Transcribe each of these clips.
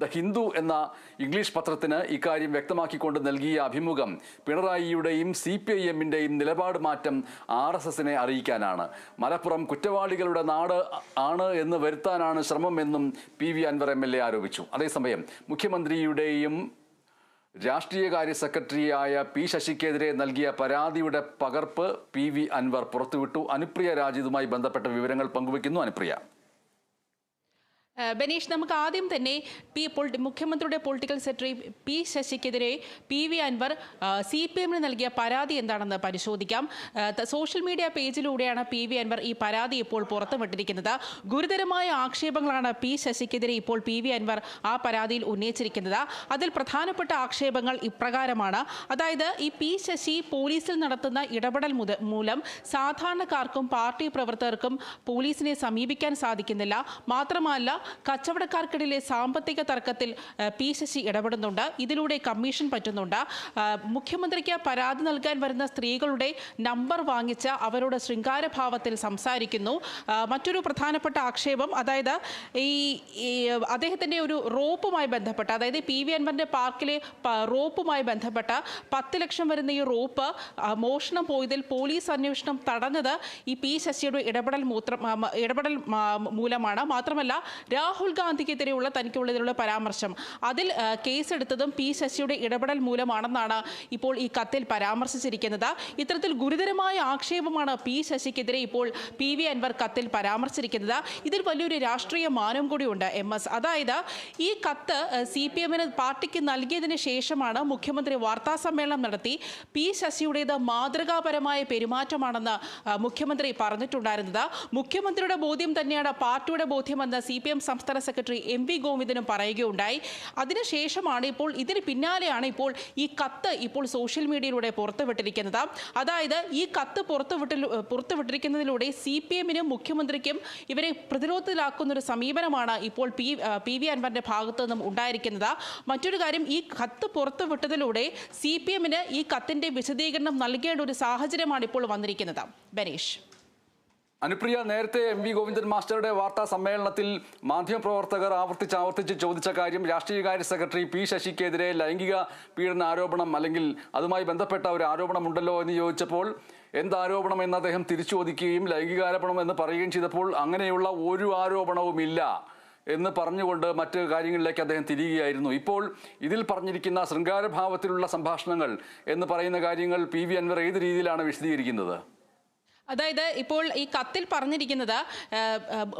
The Hindu എന്ന English പത്രത്തിന് ഇക്കാര്യം വ്യക്തമാക്കിക്കൊണ്ട് നൽകിയ അഭിമുഖം പിണറായിയുടെയും സി പി ഐ എമ്മിന്റെയും നിലപാട് മാറ്റം ആർ എസ് എസിനെ അറിയിക്കാനാണ്. മലപ്പുറം കുറ്റവാളികളുടെ നാട് ആണ് എന്ന് വരുത്താനാണ് ശ്രമമെന്നും P V Anvar M L A ആരോപിച്ചു. അതേസമയം മുഖ്യമന്ത്രിയുടെയും രാഷ്ട്രീയകാര്യ സെക്രട്ടറിയായ പി ശശിക്കെതിരെ നൽകിയ പരാതിയുടെ പകർപ്പ് പി വി അൻവർ പുറത്തുവിട്ടു. അനുപ്രിയ രാജിതുമായി ബന്ധപ്പെട്ട വിവരങ്ങൾ പങ്കുവയ്ക്കുന്നു. അനുപ്രിയ. ബനീഷ് നമുക്ക് ആദ്യം തന്നെ പി മുഖ്യമന്ത്രിയുടെ political secretary P ശശിക്കെതിരെ P V Anvar C P എമ്മിന് നൽകിയ പരാതി എന്താണെന്ന് പരിശോധിക്കാം. സോഷ്യൽ മീഡിയ പേജിലൂടെയാണ് പി വി അൻവർ ഈ പരാതി ഇപ്പോൾ പുറത്തുവിട്ടിരിക്കുന്നത്. ഗുരുതരമായ ആക്ഷേപങ്ങളാണ് പി ശശിക്കെതിരെ ഇപ്പോൾ പി വി അൻവർ ആ പരാതിയിൽ ഉന്നയിച്ചിരിക്കുന്നത്. അതിൽ പ്രധാനപ്പെട്ട ആക്ഷേപങ്ങൾ ഇപ്രകാരമാണ്. അതായത് ഈ പി ശശി പോലീസിൽ നടത്തുന്ന ഇടപെടൽ മൂലം സാധാരണക്കാർക്കും പാർട്ടി പ്രവർത്തകർക്കും പോലീസിനെ സമീപിക്കാൻ സാധിക്കുന്നില്ല. മാത്രമല്ല കച്ചവടക്കാർക്കിടയിലെ സാമ്പത്തിക തർക്കത്തിൽ പി ശശി ഇടപെടുന്നുണ്ട്. ഇതിലൂടെ കമ്മീഷൻ പറ്റുന്നുണ്ട്. മുഖ്യമന്ത്രിക്ക് പരാതി നൽകാൻ വരുന്ന സ്ത്രീകളുടെ നമ്പർ വാങ്ങിച്ച് അവരുടെ ശൃംഗാരഭാവത്തിൽ സംസാരിക്കുന്നു. മറ്റൊരു പ്രധാനപ്പെട്ട ആക്ഷേപം അതായത് ഈ അദ്ദേഹത്തിന്റെ ഒരു റോപ്പുമായി ബന്ധപ്പെട്ട അതായത് പി വി അൻവറിന്റെ പാർക്കിലെ റോപ്പുമായി ബന്ധപ്പെട്ട പത്ത് ലക്ഷം വരുന്ന ഈ റോപ്പ് മോഷണം പോയതിൽ പോലീസ് അന്വേഷണം തടഞ്ഞത് ഈ പി ശശിയുടെ ഇടപെടൽ മൂത്രം ഇടപെടൽ മൂലമാണ്. മാത്രമല്ല രാഹുൽ ഗാന്ധിക്കെതിരെയുള്ള തനിക്കുള്ളതിലുള്ള പരാമർശം. അതിൽ കേസെടുത്തതും പി ശശിയുടെ ഇടപെടൽ മൂലമാണെന്നാണ് ഇപ്പോൾ ഈ കത്തിൽ പരാമർശിച്ചിരിക്കുന്നത്. ഇത്തരത്തിൽ ഗുരുതരമായ ആക്ഷേപമാണ് പി ശശിക്കെതിരെ ഇപ്പോൾ പി വി അൻവർ കത്തിൽ പരാമർശിച്ചിരിക്കുന്നത്. ഇതിൽ വലിയൊരു രാഷ്ട്രീയ മാനം കൂടിയുണ്ട് എം എസ്. അതായത് ഈ കത്ത് സി പി എമ്മിന് പാർട്ടിക്ക് നൽകിയതിന് ശേഷമാണ് മുഖ്യമന്ത്രി വാർത്താ സമ്മേളനം നടത്തി. പി ശശിയുടേത് മാതൃകാപരമായ പെരുമാറ്റമാണെന്ന് മുഖ്യമന്ത്രി പറഞ്ഞിട്ടുണ്ടായിരുന്നത്. മുഖ്യമന്ത്രിയുടെ ബോധ്യം തന്നെയാണ് പാർട്ടിയുടെ ബോധ്യമെന്ന് സി പി എം സംസ്ഥാന സെക്രട്ടറി എം വി ഗോവിന്ദനും പറയുകയുണ്ടായി. അതിനുശേഷമാണ് ഇപ്പോൾ ഇതിന് പിന്നാലെയാണ് ഇപ്പോൾ ഈ കത്ത് ഇപ്പോൾ സോഷ്യൽ മീഡിയയിലൂടെ പുറത്തുവിട്ടിരിക്കുന്നത്. അതായത് ഈ കത്ത് പുറത്തുവിട്ടിൽ പുറത്തുവിട്ടിരിക്കുന്നതിലൂടെ സി പി എമ്മിനും മുഖ്യമന്ത്രിക്കും ഇവരെ പ്രതിരോധത്തിലാക്കുന്ന ഒരു സമീപനമാണ് ഇപ്പോൾ പി പി വി അൻവറിന്റെ ഭാഗത്തു നിന്നും ഉണ്ടായിരിക്കുന്നത്. മറ്റൊരു കാര്യം ഈ കത്ത് പുറത്തുവിട്ടതിലൂടെ സി പി എമ്മിന് ഈ കത്തിന്റെ വിശദീകരണം നൽകേണ്ട ഒരു സാഹചര്യമാണ് ഇപ്പോൾ വന്നിരിക്കുന്നത്. ബനീഷ്. അനുപ്രിയ നേരത്തെ എം വി ഗോവിന്ദൻ മാസ്റ്ററുടെ വാർത്താ സമ്മേളനത്തിൽ മാധ്യമപ്രവർത്തകർ ആവർത്തിച്ച് ആവർത്തിച്ച് ചോദിച്ച കാര്യം രാഷ്ട്രീയകാര്യ സെക്രട്ടറി പി ശശിക്കെതിരെ ലൈംഗിക പീഡന ആരോപണം അല്ലെങ്കിൽ അതുമായി ബന്ധപ്പെട്ട ഒരു ആരോപണമുണ്ടല്ലോ എന്ന് ചോദിച്ചപ്പോൾ എന്താരോപണം എന്ന് അദ്ദേഹം തിരിച്ചു ചോദിക്കുകയും ലൈംഗികാരോപണം എന്ന് പറയുകയും ചെയ്തപ്പോൾ അങ്ങനെയുള്ള ഒരു ആരോപണവുമില്ല എന്ന് പറഞ്ഞുകൊണ്ട് മറ്റ് കാര്യങ്ങളിലേക്ക് അദ്ദേഹം തിരികുകയായിരുന്നു ഇപ്പോൾ ഇതിൽ പറഞ്ഞിരിക്കുന്ന ശൃംഗാരഭാവത്തിലുള്ള സംഭാഷണങ്ങൾ എന്ന് പറയുന്ന കാര്യങ്ങൾ പി വി അൻവർ ഏത് രീതിയിലാണ് വിശദീകരിക്കുന്നത്? അതായത് ഇപ്പോൾ ഈ കത്തിൽ പറഞ്ഞിരിക്കുന്നത്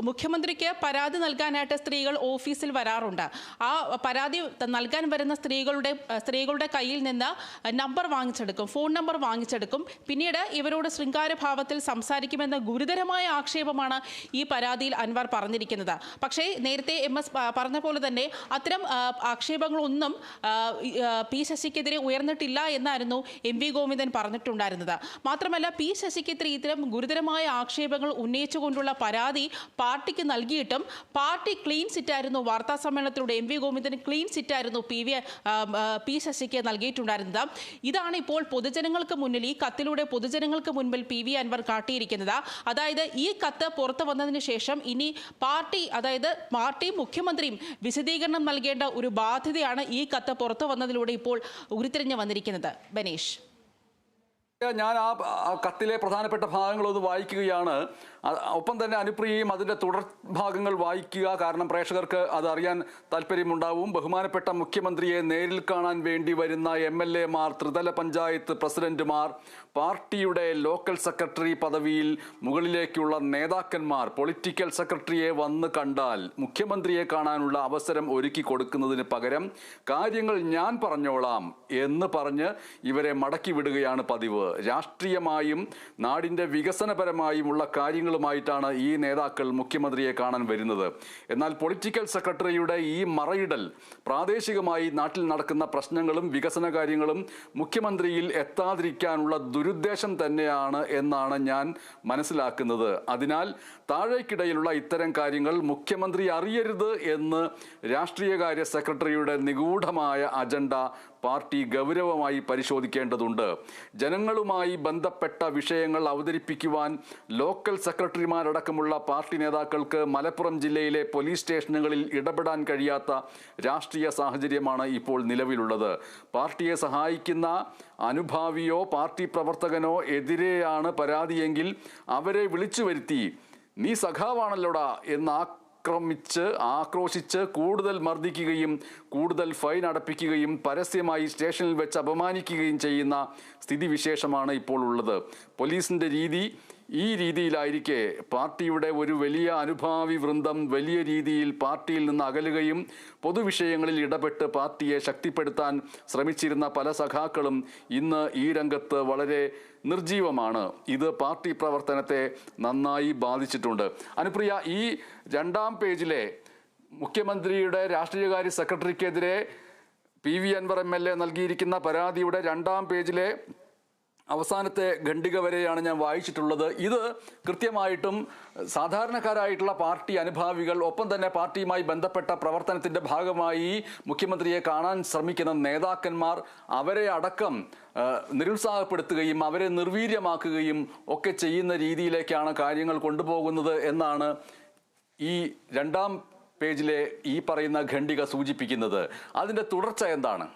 മുഖ്യമന്ത്രിക്ക് പരാതി നൽകാനായിട്ട് സ്ത്രീകൾ ഓഫീസിൽ വരാറുണ്ട്. ആ പരാതി നൽകാൻ വരുന്ന സ്ത്രീകളുടെ സ്ത്രീകളുടെ കയ്യിൽ നിന്ന് നമ്പർ വാങ്ങിച്ചെടുക്കും ഫോൺ നമ്പർ വാങ്ങിച്ചെടുക്കും. പിന്നീട് ഇവരോട് ശൃംഗാരഭാവത്തിൽ സംസാരിക്കുമെന്ന ഗുരുതരമായ ആക്ഷേപമാണ് ഈ പരാതിയിൽ അൻവർ പറഞ്ഞിരിക്കുന്നത്. പക്ഷേ നേരത്തെ എം എസ് പറഞ്ഞ പോലെ തന്നെ അത്തരം ആക്ഷേപങ്ങളൊന്നും പി ശശിക്കെതിരെ ഉയർന്നിട്ടില്ല എന്നായിരുന്നു എം വി ഗോവിന്ദൻ പറഞ്ഞിട്ടുണ്ടായിരുന്നത്. മാത്രമല്ല പി ശശിക്കെതിരെ ഇത്തരം ഗുരുതരമായ ആക്ഷേപങ്ങൾ ഉന്നയിച്ചുകൊണ്ടുള്ള പരാതി പാർട്ടിക്ക് നൽകിയിട്ടും പാർട്ടി ക്ലീൻ സിറ്റായിരുന്നു. വാർത്താ സമ്മേളനത്തിലൂടെ എം വി ഗോവിന്ദന് ക്ലീൻ സിറ്റായിരുന്നു പി വി പി ശശിക്ക് നൽകിയിട്ടുണ്ടായിരുന്നത്. ഇതാണ് ഇപ്പോൾ പൊതുജനങ്ങൾക്ക് മുന്നിൽ ഈ കത്തിലൂടെ പൊതുജനങ്ങൾക്ക് മുൻപിൽ പി വി അൻവർ കാട്ടിയിരിക്കുന്നത്. അതായത് ഈ കത്ത് പുറത്തു വന്നതിന് ശേഷം ഇനി പാർട്ടി അതായത് പാർട്ടി മുഖ്യമന്ത്രിയും വിശദീകരണം നൽകേണ്ട ഒരു ബാധ്യതയാണ് ഈ കത്ത് പുറത്തു വന്നതിലൂടെ ഇപ്പോൾ ഉരുത്തിരിഞ്ഞു വന്നിരിക്കുന്നത്. ബനീഷ്. ഞാൻ ആ കത്തിലെ പ്രധാനപ്പെട്ട ഭാഗങ്ങളൊന്ന് വായിക്കുകയാണ്. ഒപ്പം തന്നെ അനുപ്രിയയും അതിന്റെ തുടർ ഭാഗങ്ങൾ വായിക്കുക. കാരണം പ്രേക്ഷകർക്ക് അത് അറിയാൻ താല്പര്യമുണ്ടാവും. ബഹുമാനപ്പെട്ട മുഖ്യമന്ത്രിയെ നേരിൽ കാണാൻ വേണ്ടി വരുന്ന എം എൽ എമാർ ത്രിതല പഞ്ചായത്ത് പ്രസിഡന്റുമാർ പാർട്ടിയുടെ ലോക്കൽ സെക്രട്ടറി പദവിയിൽ മുകളിലേക്കുള്ള നേതാക്കന്മാർ പൊളിറ്റിക്കൽ സെക്രട്ടറിയെ വന്ന് കണ്ടാൽ മുഖ്യമന്ത്രിയെ കാണാനുള്ള അവസരം ഒരുക്കി കൊടുക്കുന്നതിന് പകരം കാര്യങ്ങൾ ഞാൻ പറഞ്ഞോളാം എന്ന് പറഞ്ഞ് ഇവരെ മടക്കി വിടുകയാണ് പതിവ്. രാഷ്ട്രീയമായും നാടിന്റെ വികസനപരമായുമുള്ള കാര്യങ്ങളുമായിട്ടാണ് ഈ നേതാക്കൾ മുഖ്യമന്ത്രിയെ കാണാൻ വരുന്നത്. എന്നാൽ പൊളിറ്റിക്കൽ സെക്രട്ടറിയുടെ ഈ മറയിടൽ പ്രാദേശികമായി നാട്ടിൽ നടക്കുന്ന പ്രശ്നങ്ങളും വികസന കാര്യങ്ങളും മുഖ്യമന്ത്രിയിൽ എത്താതിരിക്കാനുള്ള ദുരുദ്ദേശം തന്നെയാണ് എന്നാണ് ഞാൻ മനസ്സിലാക്കുന്നത്. അതിനാൽ താഴേക്കിടയിലുള്ള ഇത്തരം കാര്യങ്ങൾ മുഖ്യമന്ത്രി അറിയരുത് എന്ന് രാഷ്ട്രീയകാര്യ സെക്രട്ടറിയുടെ നിഗൂഢമായ അജണ്ട പാർട്ടി ഗൗരവമായി പരിശോധിക്കേണ്ടതുണ്ട്. ജനങ്ങളുമായി ബന്ധപ്പെട്ട വിഷയങ്ങൾ അവതരിപ്പിക്കുവാൻ ലോക്കൽ സെക്രട്ടറിമാരടക്കമുള്ള പാർട്ടി നേതാക്കൾക്ക് മലപ്പുറം ജില്ലയിലെ പോലീസ് സ്റ്റേഷനുകളിൽ ഇടപെടാൻ കഴിയാത്ത രാഷ്ട്രീയ സാഹചര്യമാണ് ഇപ്പോൾ നിലവിലുള്ളത്. പാർട്ടിയെ സഹായിക്കുന്ന അനുഭാവിയോ പാർട്ടി പ്രവർത്തകനോ എതിരെയാണ് പരാതിയെങ്കിൽ അവരെ വിളിച്ചു വരുത്തി. നീ സഖാവാണല്ലോടാ എന്ന് ആക്രമിച്ച് ആക്രോശിച്ച് കൂടുതൽ മർദ്ദിക്കുകയും കൂടുതൽ ഫൈൻ അടപ്പിക്കുകയും പരസ്യമായി സ്റ്റേഷനിൽ വെച്ച് അപമാനിക്കുകയും ചെയ്യുന്ന സ്ഥിതിവിശേഷമാണ് ഇപ്പോൾ ഉള്ളത്. പോലീസിന്റെ രീതി ഈ രീതിയിലായിരിക്കെ പാർട്ടിയുടെ ഒരു വലിയ അനുഭാവി വൃന്ദം വലിയ രീതിയിൽ പാർട്ടിയിൽ നിന്ന് അകലുകയും പൊതുവിഷയങ്ങളിൽ ഇടപെട്ട് പാർട്ടിയെ ശക്തിപ്പെടുത്താൻ ശ്രമിച്ചിരുന്ന പല സഖാക്കളും ഇന്ന് ഈ രംഗത്ത് വളരെ നിർജീവമാണ് ഇത് പാർട്ടി പ്രവർത്തനത്തെ നന്നായി ബാധിച്ചിട്ടുണ്ട്. അനുപ്രിയ ഈ രണ്ടാം പേജിലെ മുഖ്യമന്ത്രിയുടെ രാഷ്ട്രീയകാര്യ സെക്രട്ടറിക്കെതിരെ P V Anvar M L A നൽകിയിരിക്കുന്ന പരാതിയുടെ രണ്ടാം പേജിലെ അവസാനത്തെ ഖണ്ഡിക വരെയാണ് ഞാൻ വായിച്ചിട്ടുള്ളത്. ഇത് കൃത്യമായിട്ടും സാധാരണക്കാരായിട്ടുള്ള പാർട്ടി അനുഭാവികൾ ഒപ്പം തന്നെ പാർട്ടിയുമായി ബന്ധപ്പെട്ട പ്രവർത്തനത്തിന്റെ ഭാഗമായി മുഖ്യമന്ത്രിയെ കാണാൻ ശ്രമിക്കുന്ന നേതാക്കന്മാർ അവരെ അടക്കം നിരുത്സാഹപ്പെടുത്തുകയും അവരെ നിർവീര്യമാക്കുകയും ഒക്കെ ചെയ്യുന്ന രീതിയിലേക്കാണ് കാര്യങ്ങൾ കൊണ്ടുപോകുന്നത് എന്നാണ് ഈ രണ്ടാം പേജിലെ ഈ പറയുന്ന ഖണ്ഡിക സൂചിപ്പിക്കുന്നത്. അതിന്റെ തുടർച്ച എന്താണ്?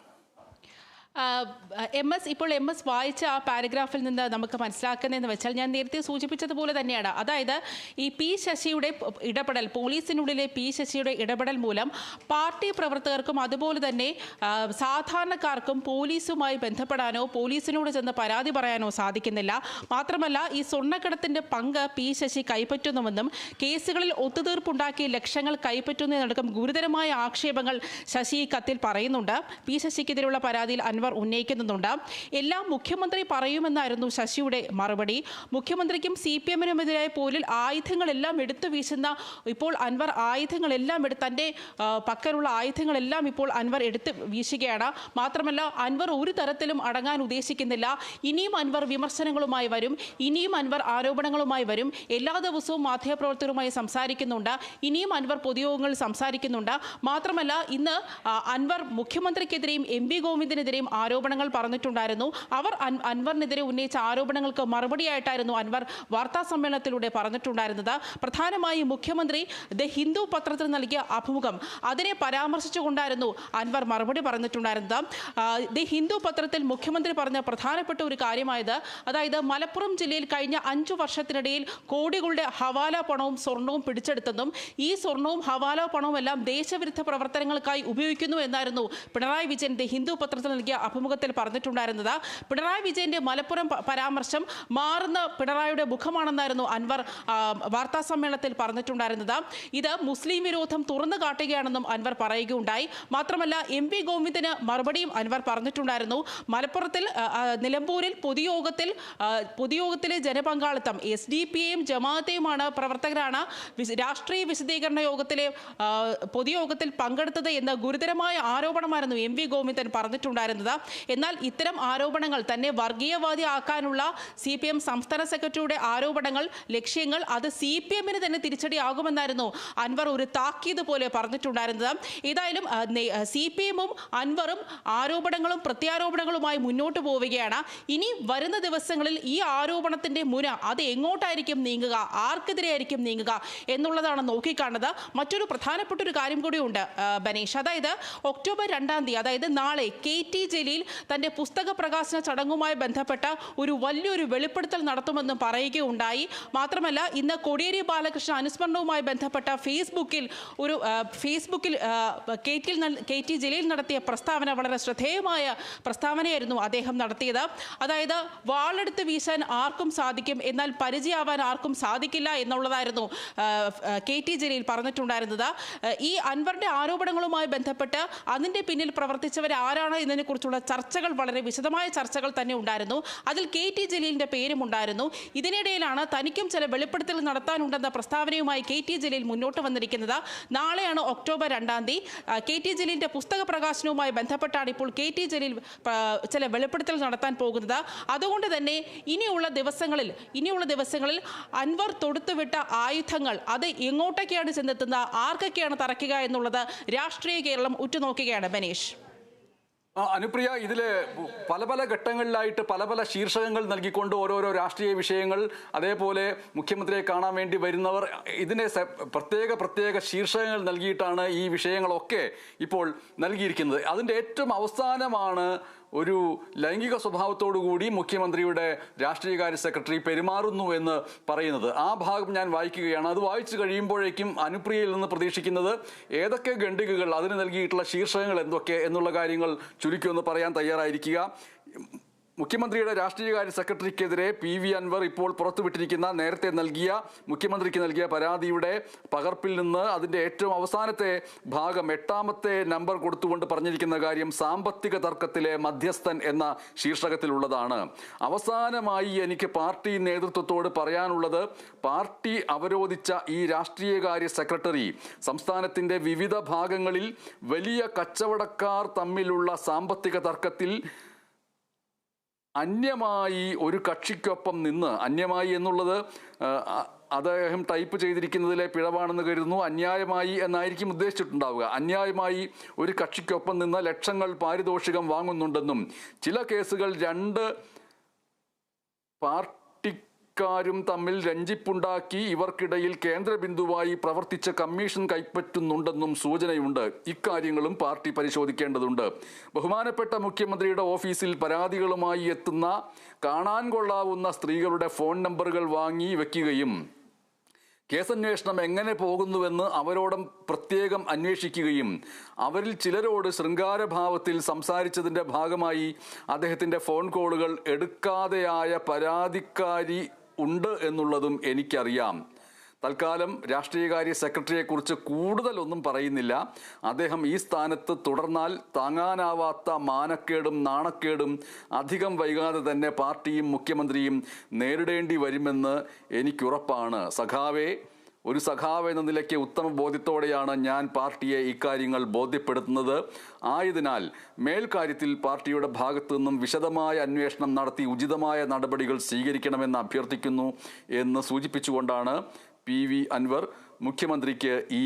എം എസ് ഇപ്പോൾ എം എസ് വായിച്ച ആ പാരഗ്രാഫിൽ നിന്ന് നമുക്ക് മനസ്സിലാക്കുന്നതെന്ന് വെച്ചാൽ ഞാൻ നേരത്തെ സൂചിപ്പിച്ചതുപോലെ തന്നെയാണ്. അതായത് ഈ പി ശശിയുടെ ഇടപെടൽ പോലീസിനുള്ളിലെ പി ശശിയുടെ ഇടപെടൽ മൂലം പാർട്ടി പ്രവർത്തകർക്കും അതുപോലെ തന്നെ സാധാരണക്കാർക്കും പോലീസുമായി ബന്ധപ്പെടാനോ പോലീസിനോട് ചെന്ന് പരാതി പറയാനോ സാധിക്കുന്നില്ല. മാത്രമല്ല ഈ സ്വർണക്കടത്തിന്റെ പങ്ക് പി ശശി കൈപ്പറ്റുന്നുവെന്നും കേസുകളിൽ ഒത്തുതീർപ്പുണ്ടാക്കി ലക്ഷങ്ങൾ കൈപ്പറ്റുന്നതിനടക്കം ഗുരുതരമായ ആക്ഷേപങ്ങൾ ശശി കത്തിൽ പറയുന്നുണ്ട്. പി ശശിക്കെതിരെയുള്ള പരാതിയിൽ അൻവർ ഉന്നയിക്കുന്നുണ്ട്. എല്ലാം മുഖ്യമന്ത്രി പറയുമെന്നായിരുന്നു ശശിയുടെ മറുപടി. മുഖ്യമന്ത്രിക്കും സി പി എമ്മിനുമെതിരായ പോലിൽ ആയുധങ്ങളെല്ലാം എടുത്തു വീശുന്ന ഇപ്പോൾ അൻവർ ആയുധങ്ങളെല്ലാം എടുത്ത് തന്റെ പക്കലുള്ള ആയുധങ്ങളെല്ലാം ഇപ്പോൾ അൻവർ എടുത്ത് വീശുകയാണ്. മാത്രമല്ല അൻവർ ഒരു തരത്തിലും അടങ്ങാൻ ഉദ്ദേശിക്കുന്നില്ല. ഇനിയും അൻവർ വിമർശനങ്ങളുമായി വരും. ഇനിയും അൻവർ ആരോപണങ്ങളുമായി വരും. എല്ലാ ദിവസവും മാധ്യമപ്രവർത്തകരുമായി സംസാരിക്കുന്നുണ്ട്. ഇനിയും അൻവർ പൊതുയോഗങ്ങളിൽ സംസാരിക്കുന്നുണ്ട്. മാത്രമല്ല ഇന്ന് അൻവർ മുഖ്യമന്ത്രിക്കെതിരെയും എം പി ഗോവിന്ദനെതിരെയും ആരോപണങ്ങൾ പറഞ്ഞിട്ടുണ്ടായിരുന്നു. അവർ അൻ- അൻവറിനെതിരെ ഉന്നയിച്ച ആരോപണങ്ങൾക്ക് മറുപടിയായിട്ടായിരുന്നു അൻവർ വാർത്താ സമ്മേളനത്തിലൂടെ പറഞ്ഞിട്ടുണ്ടായിരുന്നത്. പ്രധാനമായും മുഖ്യമന്ത്രി ദ ഹിന്ദു പത്രത്തിൽ നൽകിയ അഭിമുഖം അതിനെ പരാമർശിച്ചുകൊണ്ടായിരുന്നു അൻവർ മറുപടി പറഞ്ഞിട്ടുണ്ടായിരുന്നത്. ദി ഹിന്ദു പത്രത്തിൽ മുഖ്യമന്ത്രി പറഞ്ഞ പ്രധാനപ്പെട്ട ഒരു കാര്യമായത് അതായത് മലപ്പുറം ജില്ലയിൽ കഴിഞ്ഞ അഞ്ചു വർഷത്തിനിടയിൽ കോടികളുടെ ഹവാല പണവും സ്വർണവും പിടിച്ചെടുത്തെന്നും ഈ സ്വർണവും ഹവാല പണവും എല്ലാം ദേശവിരുദ്ധ പ്രവർത്തനങ്ങൾക്കായി ഉപയോഗിക്കുന്നു എന്നായിരുന്നു പിണറായി വിജയൻ ദി ഹിന്ദു പത്രത്തിൽ നൽകിയ അഭിമുഖത്തിൽ പറഞ്ഞിട്ടുണ്ടായിരുന്നത്. പിണറായി വിജയന്റെ മലപ്പുറം പരാമർശം മാറുന്ന പിണറായിയുടെ മുഖമാണെന്നായിരുന്നു അൻവർ വാർത്താ സമ്മേളനത്തിൽ പറഞ്ഞിട്ടുണ്ടായിരുന്നത്. ഇത് മുസ്ലിം വിരോധം തുറന്നു കാട്ടുകയാണെന്നും അൻവർ പറയുകയുണ്ടായി. മാത്രമല്ല എം പി ഗോവിന്ദന് മറുപടിയും അൻവർ പറഞ്ഞിട്ടുണ്ടായിരുന്നു. മലപ്പുറത്തിൽ നിലമ്പൂരിൽ പൊതുയോഗത്തിൽ പൊതുയോഗത്തിലെ ജനപങ്കാളിത്തം എസ് ഡി പി എയും ജമാഅത്തെയുമാണ് പ്രവർത്തകരാണ് രാഷ്ട്രീയ വിശദീകരണ യോഗത്തിലെ പൊതുയോഗത്തിൽ പങ്കെടുത്തത് എന്ന ഗുരുതരമായ ആരോപണമായിരുന്നു എം വി ഗോവിന്ദൻ പറഞ്ഞിട്ടുണ്ടായിരുന്നത്. എന്നാൽ ഇത്തരം ആരോപണങ്ങൾ തന്നെ വർഗീയവാദി ആക്കാനുള്ള സി പി എം സംസ്ഥാന സെക്രട്ടറിയുടെ ആരോപണങ്ങൾ ലക്ഷ്യങ്ങൾ അത് സി പി എമ്മിന് തന്നെ തിരിച്ചടിയാകുമെന്നായിരുന്നു അൻവർ ഒരു താക്കീത് പോലെ പറഞ്ഞിട്ടുണ്ടായിരുന്നത്. ഏതായാലും സി പി എമ്മും അൻവറും ആരോപണങ്ങളും പ്രത്യാരോപണങ്ങളുമായി മുന്നോട്ട് പോവുകയാണ്. ഇനി വരുന്ന ദിവസങ്ങളിൽ ഈ ആരോപണത്തിന്റെ മുന അത് എങ്ങോട്ടായിരിക്കും നീങ്ങുക? ആർക്കെതിരെയായിരിക്കും നീങ്ങുക? എന്നുള്ളതാണ് നോക്കിക്കാണുന്നത്. മറ്റൊരു പ്രധാനപ്പെട്ട ഒരു കാര്യം കൂടിയുണ്ട് ബനീഷ്. അതായത് ഒക്ടോബർ രണ്ടാം തീയതി അതായത് നാളെ കെ ടി ജലീൽ തന്റെ പുസ്തക പ്രകാശന ചടങ്ങുമായി ബന്ധപ്പെട്ട ഒരു വലിയൊരു വെളിപ്പെടുത്തൽ നടത്തുമെന്നും പറയുകയുണ്ടായി. മാത്രമല്ല ഇന്ന് കോടിയേരി ബാലകൃഷ്ണ അനുസ്മരണവുമായി ബന്ധപ്പെട്ട ഫേസ്ബുക്കിൽ ഒരു ഫേസ്ബുക്കിൽ K T K T Jaleel നടത്തിയ പ്രസ്താവന വളരെ ശ്രദ്ധേയമായ പ്രസ്താവനയായിരുന്നു അദ്ദേഹം നടത്തിയത്. അതായത് വാളെടുത്ത് വീശാൻ ആർക്കും സാധിക്കും എന്നാൽ പരിചയമാവാൻ ആർക്കും സാധിക്കില്ല എന്നുള്ളതായിരുന്നു കെ ടി ജലീൽ പറഞ്ഞിട്ടുണ്ടായിരുന്നത്. ഈ അൻവറിന്റെ ആരോപണങ്ങളുമായി ബന്ധപ്പെട്ട് അതിന്റെ പിന്നിൽ പ്രവർത്തിച്ചവർ ആരാണ് എന്നതിനെക്കുറിച്ചുള്ള ചർച്ചകൾ വളരെ വിശദമായ ചർച്ചകൾ തന്നെ ഉണ്ടായിരുന്നു. അതിൽ കെ ടി ജലീലിന്റെ പേരും ഉണ്ടായിരുന്നു. ഇതിനിടയിലാണ് തനിക്കും ചില വെളിപ്പെടുത്തൽ നടത്താനുണ്ടെന്ന പ്രസ്താവനയുമായി കെ ടി ജലീൽ മുന്നോട്ട് വന്നിരിക്കുന്നത്. നാളെയാണ് ഒക്ടോബർ രണ്ടാം തീയതി. കെ ടി ജലീലിന്റെ പുസ്തക പ്രകാശനവുമായി ബന്ധപ്പെട്ടാണ് ഇപ്പോൾ കെ ടി ജലീൽ ചില വെളിപ്പെടുത്തൽ നടത്താൻ പോകുന്നത്. അതുകൊണ്ട് തന്നെ ഇനിയുള്ള ദിവസങ്ങളിൽ ഇനിയുള്ള ദിവസങ്ങളിൽ അൻവർ തൊടുത്തുവിട്ട ആയുധങ്ങൾ അത് എങ്ങോട്ടൊക്കെയാണ് ചെന്നെത്തുന്നത്? ആർക്കൊക്കെയാണ് തറയ്ക്കുക എന്നുള്ളത് രാഷ്ട്രീയ കേരളം ഉറ്റുനോക്കുകയാണ്. ബനീഷ്. അനുപ്രിയ ഇതിൽ പല പല ഘട്ടങ്ങളിലായിട്ട് പല പല ശീർഷകങ്ങൾ നൽകിക്കൊണ്ട് ഓരോരോ രാഷ്ട്രീയ വിഷയങ്ങൾ അതേപോലെ മുഖ്യമന്ത്രിയെ കാണാൻ വേണ്ടി വരുന്നവർ ഇതിനെ പ്രത്യേക പ്രത്യേക ശീർഷകങ്ങൾ നൽകിയിട്ടാണ് ഈ വിഷയങ്ങളൊക്കെ ഇപ്പോൾ നൽകിയിരിക്കുന്നത്. അതിന്റെ ഏറ്റവും അവസാനമാണ് ഒരു ലൈംഗിക സ്വഭാവത്തോടുകൂടി മുഖ്യമന്ത്രിയുടെ രാഷ്ട്രീയകാര്യ സെക്രട്ടറി പെരുമാറുന്നു എന്ന് പറയുന്നത്. ആ ഭാഗം ഞാൻ വായിക്കുകയാണ്. അത് വായിച്ചു കഴിയുമ്പോഴേക്കും അനുപ്രിയയിൽ നിന്ന് പ്രതീക്ഷിക്കുന്നത് ഏതൊക്കെ ഖണ്ഡികകൾ അതിന് നൽകിയിട്ടുള്ള ശീർഷകങ്ങൾ എന്തൊക്കെ എന്നുള്ള കാര്യങ്ങൾ ചുരുക്കി പറയാൻ തയ്യാറായിരിക്കുക. മുഖ്യമന്ത്രിയുടെ രാഷ്ട്രീയകാര്യ സെക്രട്ടറിക്കെതിരെ പി വി അൻവർ ഇപ്പോൾ പുറത്തുവിട്ടിരിക്കുന്ന നേരത്തെ നൽകിയ മുഖ്യമന്ത്രിക്ക് നൽകിയ പരാതിയുടെ പകർപ്പിൽ നിന്ന് അതിന്റെ ഏറ്റവും അവസാനത്തെ ഭാഗം എട്ടാമത്തെ നമ്പർ കൊടുത്തുകൊണ്ട് പറഞ്ഞിരിക്കുന്ന കാര്യം സാമ്പത്തിക തർക്കത്തിലെ മധ്യസ്ഥൻ എന്ന ശീർഷകത്തിലുള്ളതാണ്. അവസാനമായി എനിക്ക് പാർട്ടി നേതൃത്വത്തോട് പറയാനുള്ളത് പാർട്ടി അവരോധിച്ച ഈ രാഷ്ട്രീയകാര്യ സെക്രട്ടറി സംസ്ഥാനത്തിന്റെ വിവിധ ഭാഗങ്ങളിൽ വലിയ കച്ചവടക്കാർ തമ്മിലുള്ള സാമ്പത്തിക തർക്കത്തിൽ അന്യമായി ഒരു കക്ഷിക്കൊപ്പം നിന്ന് അന്യമായി എന്നുള്ളത് അദ്ദേഹം ടൈപ്പ് ചെയ്തിരിക്കുന്നതിലെ പിഴവാണെന്ന് കരുതുന്നു. അന്യായമായി എന്നായിരിക്കും ഉദ്ദേശിച്ചിട്ടുണ്ടാവുക. അന്യായമായി ഒരു കക്ഷിക്കൊപ്പം നിന്ന് ലക്ഷങ്ങൾ പാരിതോഷികം വാങ്ങുന്നുണ്ടെന്നും ചില കേസുകൾ രണ്ട് പാർട്ടിക്കാരും തമ്മിൽ രഞ്ജിപ്പുണ്ടാക്കി ഇവർക്കിടയിൽ കേന്ദ്രബിന്ദുവായി പ്രവർത്തിച്ച കമ്മീഷൻ കൈപ്പറ്റുന്നുണ്ടെന്നും സൂചനയുണ്ട്. ഇക്കാര്യങ്ങളും പാർട്ടി പരിശോധിക്കേണ്ടതുണ്ട്. ബഹുമാനപ്പെട്ട മുഖ്യമന്ത്രിയുടെ ഓഫീസിൽ പരാതികളുമായി എത്തുന്ന കാണാൻ കൊള്ളാവുന്ന സ്ത്രീകളുടെ ഫോൺ നമ്പറുകൾ വാങ്ങി വെക്കുകയും കേസന്വേഷണം എങ്ങനെ പോകുന്നുവെന്ന് അവരോടും പ്രത്യേകം അന്വേഷിക്കുകയും അവരിൽ ചിലരോട് ശൃംഗാരഭാവത്തിൽ സംസാരിച്ചതിന്റെ ഭാഗമായി അദ്ദേഹത്തിന്റെ ഫോൺ കോളുകൾ എടുക്കാതെയായ പരാതിക്കാരി ഉണ്ട് എന്നുള്ളതും എനിക്കറിയാം. തൽക്കാലം രാഷ്ട്രീയകാര്യ സെക്രട്ടറിയെക്കുറിച്ച് കൂടുതലൊന്നും പറയുന്നില്ല. അദ്ദേഹം ഈ സ്ഥാനത്ത് തുടർന്നാൽ താങ്ങാനാവാത്ത മാനക്കേടും നാണക്കേടും അധികം വൈകാതെ തന്നെ പാർട്ടിയും മുഖ്യമന്ത്രിയും നേരിടേണ്ടി വരുമെന്ന് എനിക്കുറപ്പാണ്. സഖാവേ ഒരു സഖാവ് എന്ന നിലയ്ക്ക് ഉത്തമ ബോധ്യത്തോടെയാണ് ഞാൻ പാർട്ടിയെ ഇക്കാര്യങ്ങൾ ബോധ്യപ്പെടുത്തുന്നത്. ആയതിനാൽ മേൽക്കാര്യത്തിൽ പാർട്ടിയുടെ ഭാഗത്തു നിന്നും വിശദമായ അന്വേഷണം നടത്തി ഉചിതമായ നടപടികൾ സ്വീകരിക്കണമെന്ന് അഭ്യർത്ഥിക്കുന്നു എന്ന് സൂചിപ്പിച്ചുകൊണ്ടാണ് പി വി അൻവർ മുഖ്യമന്ത്രിക്ക് ഈ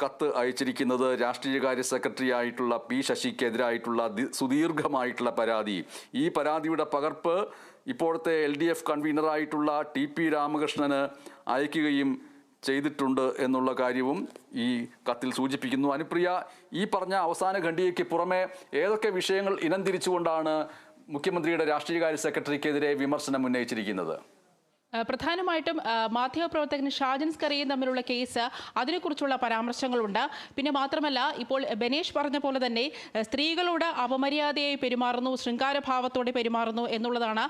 കത്ത് അയച്ചിരിക്കുന്നത്. രാഷ്ട്രീയകാര്യ സെക്രട്ടറി ആയിട്ടുള്ള പി ശശിക്കെതിരായിട്ടുള്ള സുദീർഘമായിട്ടുള്ള പരാതി. ഈ പരാതിയുടെ പകർപ്പ് ഇപ്പോഴത്തെ എൽ ഡി എഫ് കൺവീനറായിട്ടുള്ള ടി പി രാമകൃഷ്ണന് അയക്കുകയും ചെയ്തിട്ടുണ്ട് എന്നുള്ള കാര്യവും ഈ കത്തിൽ സൂചിപ്പിക്കുന്നു. അനുപ്രിയ ഈ പറഞ്ഞ അവസാന ഖണ്ഡികയ്ക്ക് പുറമെ ഏതൊക്കെ വിഷയങ്ങൾ ഇനം തിരിച്ചുകൊണ്ടാണ് മുഖ്യമന്ത്രിയുടെ രാഷ്ട്രീയകാര്യ സെക്രട്ടറിക്കെതിരെ വിമർശനം ഉന്നയിച്ചിരിക്കുന്നത്? പ്രധാനമായിട്ടും മാധ്യമപ്രവർത്തകൻ ഷാജൻ സ്കറിയും തമ്മിലുള്ള കേസ് അതിനെക്കുറിച്ചുള്ള പരാമർശങ്ങളുണ്ട്. പിന്നെ മാത്രമല്ല ഇപ്പോൾ ബനേഷ് പറഞ്ഞ പോലെ തന്നെ സ്ത്രീകളോട് അപമര്യാദയായി പെരുമാറുന്നു ശൃംഗാരഭാവത്തോടെ പെരുമാറുന്നു എന്നുള്ളതാണ്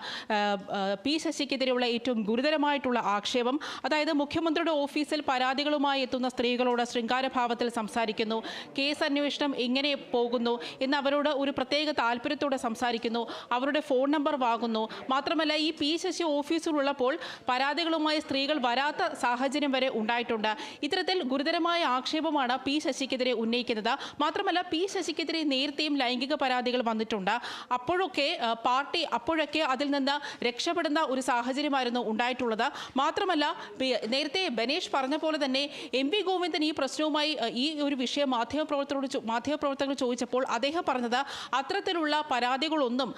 പി ശശിക്കെതിരെയുള്ള ഏറ്റവും ഗുരുതരമായിട്ടുള്ള ആക്ഷേപം. അതായത് മുഖ്യമന്ത്രിയുടെ ഓഫീസിൽ പരാതികളുമായി എത്തുന്ന സ്ത്രീകളോട് ശൃംഗാരഭാവത്തിൽ സംസാരിക്കുന്നു കേസ് അന്വേഷണം എങ്ങനെ പോകുന്നു എന്ന് അവരോട് ഒരു പ്രത്യേക താല്പര്യത്തോടെ സംസാരിക്കുന്നു അവരുടെ ഫോൺ നമ്പർ വാങ്ങുന്നു. മാത്രമല്ല ഈ പി ശശി ഓഫീസിലുള്ളപ്പോൾ പരാതികളുമായി സ്ത്രീകൾ വരാത്ത സാഹചര്യം വരെ ഉണ്ടായിട്ടുണ്ട്. ഇത്തരത്തിൽ ഗുരുതരമായ ആക്ഷേപമാണ് പി ശശിക്കെതിരെ ഉന്നയിക്കുന്നത്. മാത്രമല്ല പി ശശിക്കെതിരെ നേരത്തെയും ലൈംഗിക പരാതികൾ വന്നിട്ടുണ്ട്. അപ്പോഴൊക്കെ പാർട്ടി അപ്പോഴൊക്കെ അതിൽ നിന്ന് രക്ഷപ്പെടുന്ന ഒരു സാഹചര്യമായിരുന്നു ഉണ്ടായിട്ടുള്ളത്. മാത്രമല്ല നേരത്തെ ബനേഷ് പറഞ്ഞ പോലെ തന്നെ എം പി ഗോവിന്ദൻ ഈ പ്രശ്നവുമായി ഈ ഒരു വിഷയം മാധ്യമപ്രവർത്തകരോട് മാധ്യമപ്രവർത്തകർ ചോദിച്ചപ്പോൾ അദ്ദേഹം പറഞ്ഞത് അത്തരത്തിലുള്ള പരാതികളൊന്നും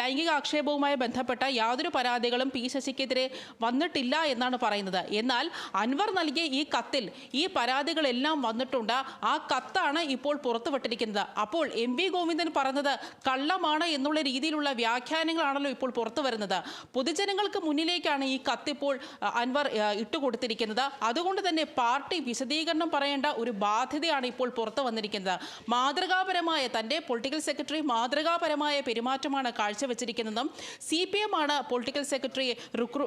ലൈംഗിക ആക്ഷേപവുമായി ബന്ധപ്പെട്ട യാതൊരു പരാതികളും പി ശശിക്കെതിരെ വന്നിട്ടില്ല എന്നാണ് പറയുന്നത്. എന്നാൽ അൻവർ നൽകിയ ഈ കത്തിൽ ഈ പരാതികളെല്ലാം വന്നിട്ടുണ്ട്. ആ കത്താണ് ഇപ്പോൾ പുറത്തുവിട്ടിരിക്കുന്നത്. അപ്പോൾ എം വി ഗോവിന്ദൻ പറഞ്ഞത് കള്ളമാണ് എന്നുള്ള രീതിയിലുള്ള വ്യാഖ്യാനങ്ങളാണല്ലോ ഇപ്പോൾ പുറത്തു വരുന്നത് പൊതുജനങ്ങൾക്ക് മുന്നിലേക്കാണ് ഈ കത്തിപ്പോൾ അൻവർ ഇട്ടുകൊടുത്തിരിക്കുന്നത്. അതുകൊണ്ട് തന്നെ പാർട്ടി വിശദീകരണം പറയേണ്ട ഒരു ബാധ്യതയാണ് ഇപ്പോൾ പുറത്തു വന്നിരിക്കുന്നത്. മാതൃകാപരമായ തന്റെ പൊളിറ്റിക്കൽ സെക്രട്ടറി മാതൃകാപരമായ പെരുമാറ്റമാണ് കാഴ്ചവെച്ചിരിക്കുന്നതും. സി പി എം ആണ് പൊളിറ്റിക്കൽ സെക്രട്ടറി റിക്രൂ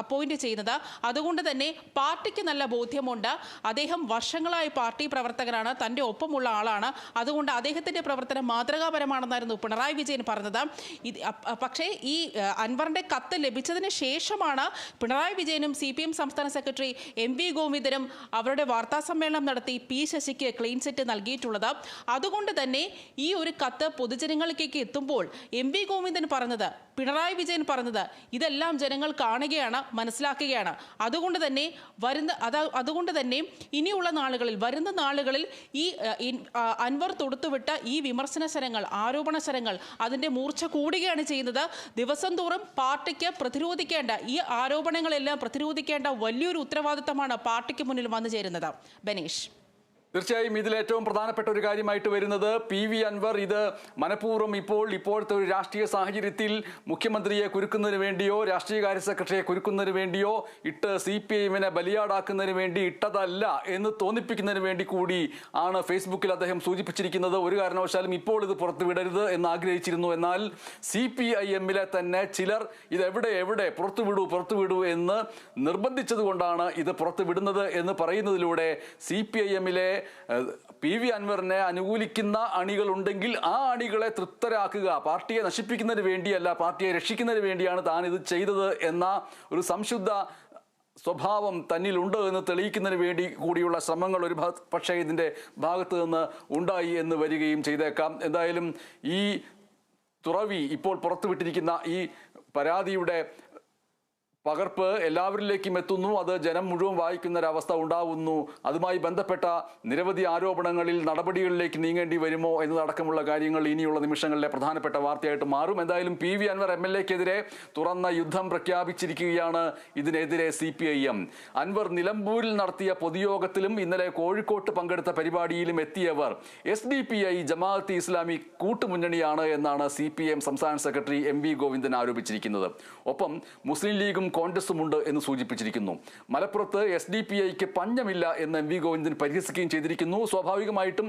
അപ്പോയിന്റ് ചെയ്യുന്നത്. അതുകൊണ്ട് തന്നെ പാർട്ടിക്ക് നല്ല ബോധ്യമുണ്ട്. അദ്ദേഹം വർഷങ്ങളായി പാർട്ടി പ്രവർത്തകനാണ്. തന്റെ ഒപ്പമുള്ള ആളാണ്. അതുകൊണ്ട് അദ്ദേഹത്തിന്റെ പ്രവർത്തനം മാതൃകാപരമാണെന്നായിരുന്നു പിണറായി വിജയൻ പറഞ്ഞത്. പക്ഷേ ഈ അൻവറിന്റെ കത്ത് ലഭിച്ചതിന് ശേഷമാണ് പിണറായി വിജയനും സി പി എം സംസ്ഥാന സെക്രട്ടറി എം വി ഗോവിന്ദനും അവരുടെ വാർത്താസമ്മേളനം നടത്തി പി ശശിക്ക് ക്ലീൻ സെറ്റ് നൽകിയിട്ടുള്ളത്. അതുകൊണ്ട് തന്നെ ഈ ഒരു കത്ത് പൊതുജനങ്ങളിലേക്ക് എത്തുമ്പോൾ എം വി ഗോവിന്ദൻ പറഞ്ഞത് പിണറായി വിജയൻ പറഞ്ഞത് ഇതെല്ലാം ജനങ്ങൾ കാണും കാണുകയാണ് മനസ്സിലാക്കുകയാണ്. അതുകൊണ്ട് തന്നെ വരുന്ന അതാ അതുകൊണ്ട് തന്നെ ഇനിയുള്ള നാളുകളിൽ വരുന്ന നാളുകളിൽ ഈ അൻവർ തൊടുത്തുവിട്ട ഈ വിമർശന ശരങ്ങൾ ആരോപണ ശരങ്ങൾ അതിന്റെ മൂർച്ച കൂടുകയാണ് ചെയ്യുന്നത്. ദിവസം തോറും പാർട്ടിക്ക് പ്രതിരോധിക്കേണ്ട ഈ ആരോപണങ്ങളെല്ലാം പ്രതിരോധിക്കേണ്ട വലിയൊരു ഉത്തരവാദിത്തമാണ് പാർട്ടിക്ക് മുന്നിൽ വന്നു ചേരുന്നത്. ബനീഷ്. തീർച്ചയായും ഇതിൽ ഏറ്റവും പ്രധാനപ്പെട്ട ഒരു കാര്യമായിട്ട് വരുന്നത് പി വി അൻവർ ഇത് മനഃപൂർവം ഇപ്പോൾ ഇപ്പോഴത്തെ ഒരു രാഷ്ട്രീയ സാഹചര്യത്തിൽ മുഖ്യമന്ത്രിയെ കുരുക്കുന്നതിന് വേണ്ടിയോ രാഷ്ട്രീയകാര്യ സെക്രട്ടറിയെ കുരുക്കുന്നതിന് വേണ്ടിയോ ഇട്ട് സി പി എമ്മിനെ ബലിയാടാക്കുന്നതിന് വേണ്ടി ഇട്ടതല്ല എന്ന് തോന്നിപ്പിക്കുന്നതിന് വേണ്ടി കൂടി ആണ് ഫേസ്ബുക്കിൽ അദ്ദേഹം സൂചിപ്പിച്ചിരിക്കുന്നത്. ഒരു കാരണവശാലും ഇപ്പോൾ ഇത് പുറത്തുവിടരുത് എന്ന് ആഗ്രഹിച്ചിരുന്നു. എന്നാൽ സി പി ഐ എമ്മിലെ തന്നെ ചിലർ ഇത് എവിടെ എവിടെ പുറത്തുവിടൂ പുറത്തുവിടൂ എന്ന് നിർബന്ധിച്ചതുകൊണ്ടാണ് ഇത് പുറത്തുവിടുന്നത് എന്ന് പറയുന്നതിലൂടെ സി പി ഐ എമ്മിലെ പി വി അൻവറിനെ അനുകൂലിക്കുന്ന അണികളുണ്ടെങ്കിൽ ആ അണികളെ തൃപ്തരാക്കുക. പാർട്ടിയെ നശിപ്പിക്കുന്നതിന് വേണ്ടിയല്ല പാർട്ടിയെ രക്ഷിക്കുന്നതിന് വേണ്ടിയാണ് താൻ ഇത് ചെയ്തത് എന്ന ഒരു സംശുദ്ധ സ്വഭാവം തന്നിലുണ്ട് എന്ന് തെളിയിക്കുന്നതിന് വേണ്ടി കൂടിയുള്ള ശ്രമങ്ങൾ ഒരു പക്ഷേ ഇതിന്റെ ഭാഗത്ത് നിന്ന് ഉണ്ടായി എന്ന് വരികയും ചെയ്തേക്കാം. എന്തായാലും ഈ തുറവി ഇപ്പോൾ പുറത്തുവിട്ടിരിക്കുന്ന ഈ പരാതിയുടെ പകർപ്പ് എല്ലാവരിലേക്കും എത്തുന്നു. അത് ജനം മുഴുവൻ വായിക്കുന്ന ഒരവസ്ഥ ഉണ്ടാവുന്നു. അതുമായി ബന്ധപ്പെട്ട നിരവധി ആരോപണങ്ങളിൽ നടപടികളിലേക്ക് നീങ്ങേണ്ടി വരുമോ എന്നതടക്കമുള്ള കാര്യങ്ങൾ ഇനിയുള്ള നിമിഷങ്ങളിലെ പ്രധാനപ്പെട്ട വാർത്തയായിട്ട് മാറും. എന്തായാലും P V Anvar M L എക്കെതിരെ തുറന്ന യുദ്ധം പ്രഖ്യാപിച്ചിരിക്കുകയാണ്. ഇതിനെതിരെ C P I M. Anvar നിലമ്പൂരിൽ നടത്തിയ പൊതുയോഗത്തിലും ഇന്നലെ കോഴിക്കോട്ട് പങ്കെടുത്ത പരിപാടിയിലും എത്തിയവർ S D P I Jamaat Islami കൂട്ടുമുന്നണിയാണ് എന്നാണ് സി പി എം സംസ്ഥാന സെക്രട്ടറി എം വി ഗോവിന്ദൻ ആരോപിച്ചിരിക്കുന്നത്. ഒപ്പം മുസ്ലിം ലീഗും കോൺഗ്രസും ഉണ്ട് എന്ന് സൂചിപ്പിച്ചിരിക്കുന്നു. മലപ്പുറത്ത് എസ് ഡി പി ഐക്ക് പഞ്ഞമില്ല എന്ന് എം വി ഗോവിന്ദൻ പരിഹസിക്കുകയും ചെയ്തിരിക്കുന്നു. സ്വാഭാവികമായിട്ടും